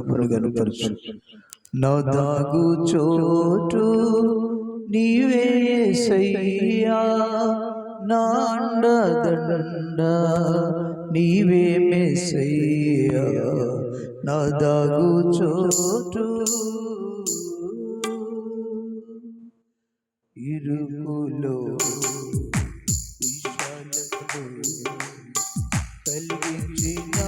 ప్రభుని కనపరచు. నా దాగు చోటు నీవే సయ్యా. నాండ నీవే మెసయ్యా. నా దాగు చోటు ఇరుకులో కలిగించిన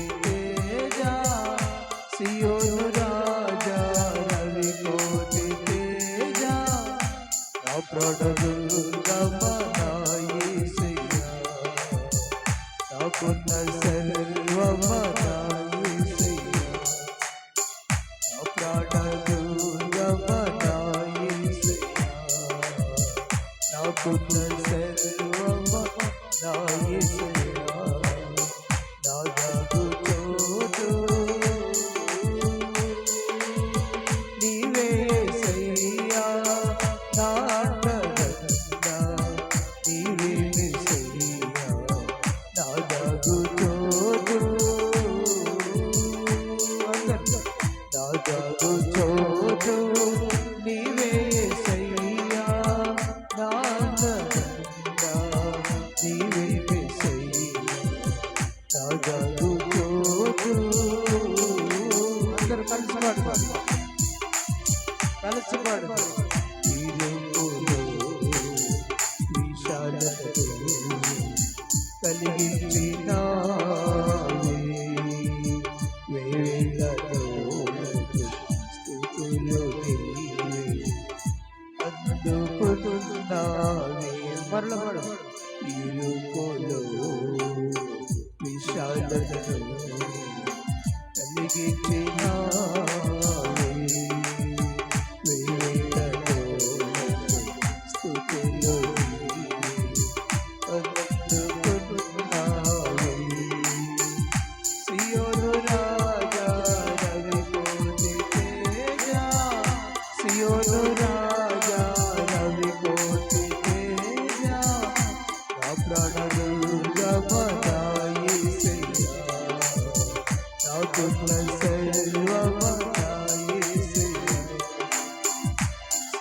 Put the cell of my eyes. అందరూ కలిసి పాడు కలిసి పాడు కలిగించిన మరల మరల విషాద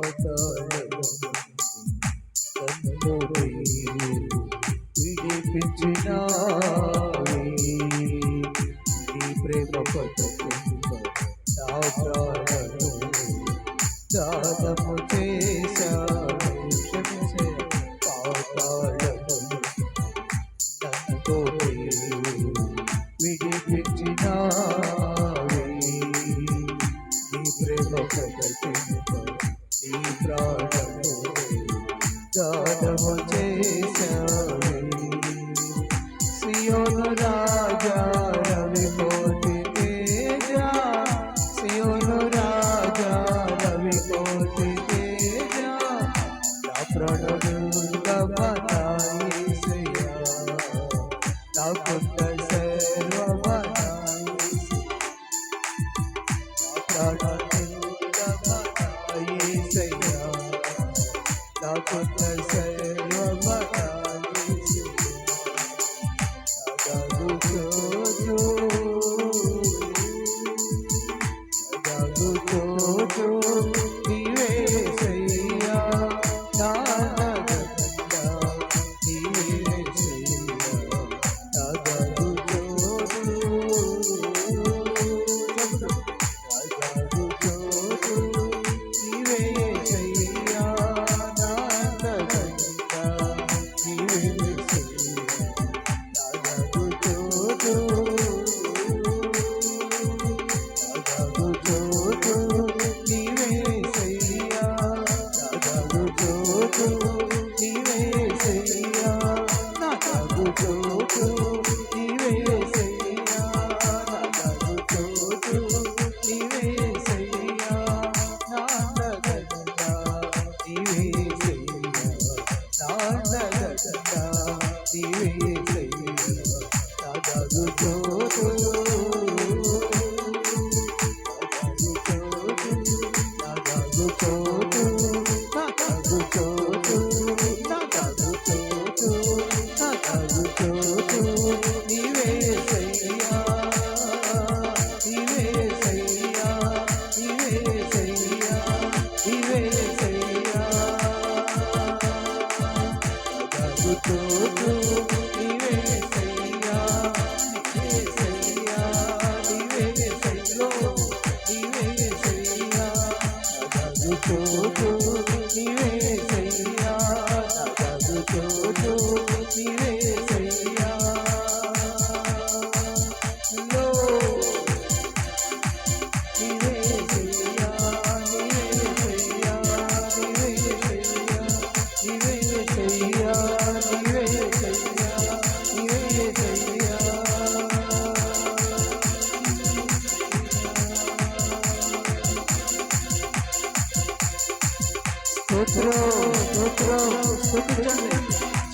我走 Now put my say, you're my. see you.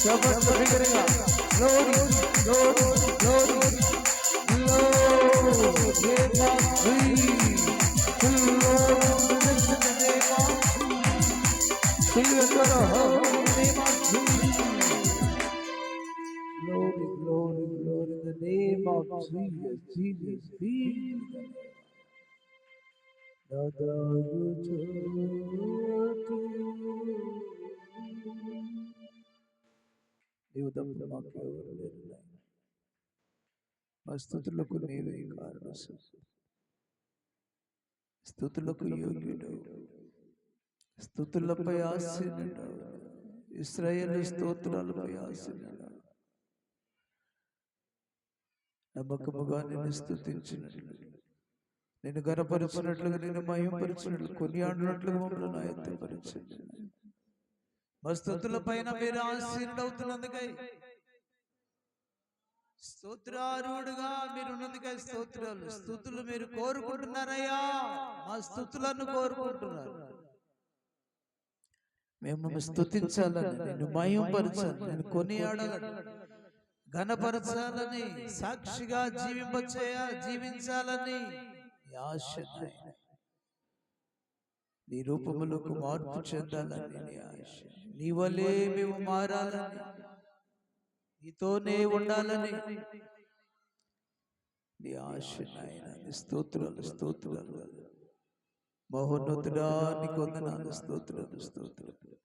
So much for figuring out. Glory, glory, glory, glory, glory, glory, in the name of Jesus, Jesus, be నీవు తప్ప మాకు ఎవరు లేరు నాయన. మా స్థుతులకు నీవే కారణ. స్థుతులకు యోగ్యుడు. స్థుతులపై ఆశీనుడు ఇస్రాయేల్ స్తోత్రాలపై ఆశీనుడు నమ్మకముగా నిన్ను స్థుతించినట్లు. నేను గనపరిచినట్లుగా నేను మహింపరిచినట్లు. కొనియాడినట్లుగా మమ్మల్ని ఆయత్తపరిచింది మా స్థుతుల పైన మీరు ఆశీనుడవుతున్నందుకై స్తోత్రారుడుగా మీరు ఉన్నందుకై స్తోత్రాలు. స్థుతులు మీరు కోరుకుంటున్నారయ్యా. మా స్థుతులను కోరుకుంటున్నారు. మేము స్థుతించాలని నేను మహింపరచాలి నేను కొనియాడాలని ఘనపరచాలని సాక్షిగా జీవింపచేయ జీవించాలని ఆశ. నీ రూపములకు మార్పు చెందాలని ఆశ. నీ వలే మేము మారాలని నీతోనే ఉండాలని. నీ ఆశ నాయన స్తోత్రాలు స్తోత్రాలు. మహోన్నతుడా నీకు వందనాలు స్తోత్రాలు స్తోత్రాలు.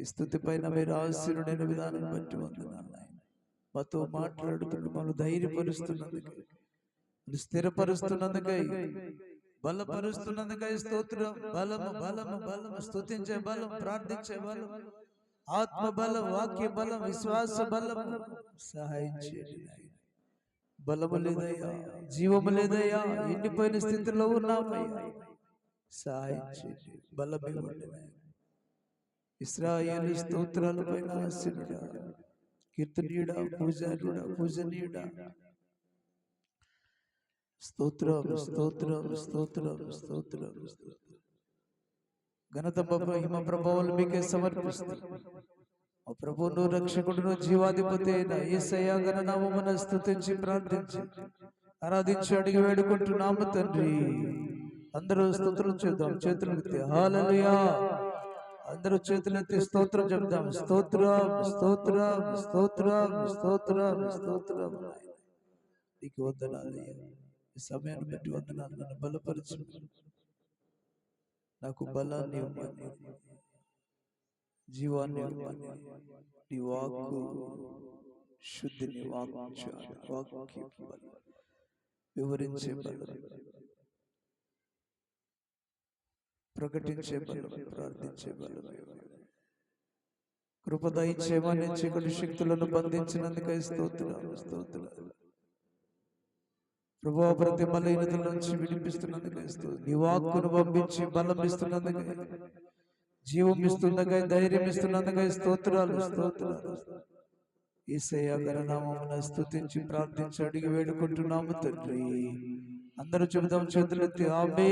ఈ స్థుతి పైన మీరు ఆశీనుడైన విధానం బట్టి వందనాలు నాయన. మాతో మాట్లాడుతుంటే మమ్మల్ని ధైర్యపరుస్తున్నందుకై స్థిరపరుస్తున్నందుకై బలపరుస్తున్నందుకై స్తోత్రం. బలము బలము బలము. స్తుతించే బలం ప్రార్థించే బలం. ఆత్మ బలం వాక్య బలం విశ్వాస బలం సహాయం చేయండి బలము లేదయ్యా. జీవము లేదయ్యా. ఎండిపోయిన స్థితిలో ఉన్నామయ్యా సహాయం చేయండి బలం ఇవ్వండి నాయన. పైన ఆశీనుడా కీర్తనీయుడా పూజారుడా పూజనీయుడా. స్తోత్రం స్తోత్రం స్తోత్రం స్తోత్రం ఘనత మహిమ ప్రభావాలు మీకే సమర్పిస్తాం ఓ ప్రభువును రక్షకుడును జీవాధిపతి అయిన యేసయ్య గణనామమున స్తుతించి ప్రార్థించి ఆరాధించి అడిగి వేడుకుంటున్నాము తండ్రి అందరూ స్తోత్రం చేద్దాం చేతులు ఎత్తి హల్లెలూయా అందరూ చేతులు ఎత్తి స్తోత్రం చెప్దాం స్తోత్రం స్తోత్రం స్తోత్రం స్తోత్రం స్తోత్రం నీకు వందనాలు ఈ సమయాన్ని బట్టి వందనాలు నన్ను బలపరచు నాకు బలాన్ని ఇవ్వమని జీవాన్ని ఇవ్వమని నీ వాక్కు శుద్ధిని వివరించే బలం ప్రకటించే బలం ప్రార్థించే బలం కృపద ఇచ్చేమని చీకటి శక్తులను బంధించినందుకై స్తోత్రాలు. స్తోత్రాలు. ప్రభా ప్రతి బలహీనతల నుంచి విడిపిస్తున్నందుకు స్తోత్రం. నీ వాక్కును పంపించి బలం ఇస్తున్నందుకు జీవం ఇస్తుండగా ధైర్యం ఇస్తున్నందుకై స్తోత్రాలు స్తోత్రాలు. ఈసయ్య గరనామమున స్తుతించి ప్రార్థించి అడిగి వేడుకుంటున్నాము తండ్రి. అందరూ చెబుదాం చేతులెత్తి ఆమె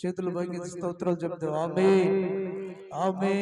చేతులు పైకి స్తోత్రాలు చెప్తాం ఆమె ఆమె